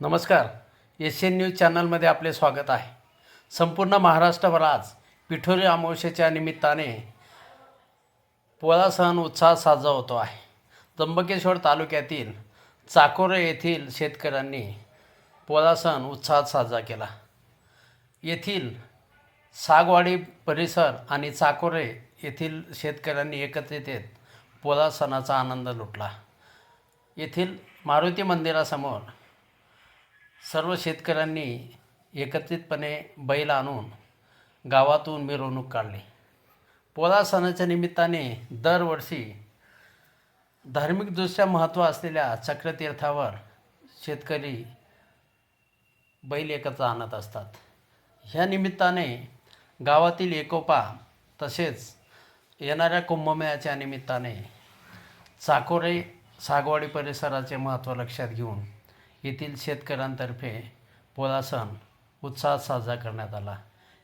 नमस्कार. S N news चॅनलमध्ये आपले स्वागत आहे. संपूर्ण महाराष्ट्रभर आज पिठोरी अमावस्येच्या निमित्ताने पोळा सण उत्साहात साजरा होतो आहे. त्र्यंबकेश्वर तालुक्यातील चाकोरे येथील शेतकऱ्यांनी पोळा सण उत्साहात साजरा केला. येथील सागवाडी परिसर आणि चाकोरे येथील शेतकऱ्यांनी एकत्रित येत पोळा सणाचा आनंद लुटला. येथील मारुती मंदिरासमोर सर्व शेतकऱ्यांनी एकत्रितपणे बैल आणून गावातून मिरवणूक काढली. पोळा सणाच्या निमित्ताने दरवर्षी धार्मिकदृष्ट्या महत्त्व असलेल्या चक्रतीर्थावर शेतकरी बैल एकत्र आणत असतात. ह्या निमित्ताने गावातील एकोपा तसेच येणाऱ्या कुंभमेळ्याच्या निमित्ताने चाकोरे सागवाडी परिसराचे महत्त्व लक्षात घेऊन येथील शेतकऱ्यांतर्फे पोळा सण उत्साहात साजरा करण्यात आला.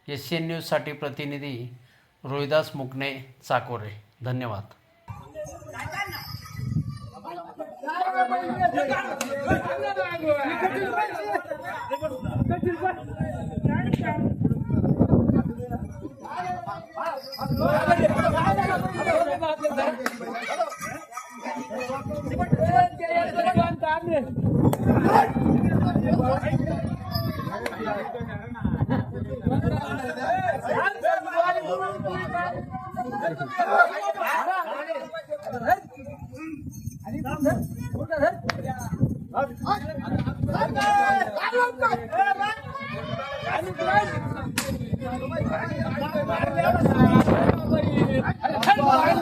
एस एन न्यूजसाठी प्रतिनिधी रोहिदास मुकणे चाकोरे. धन्यवाद. Hadi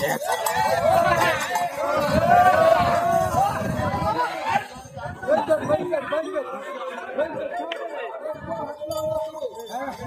Yeah.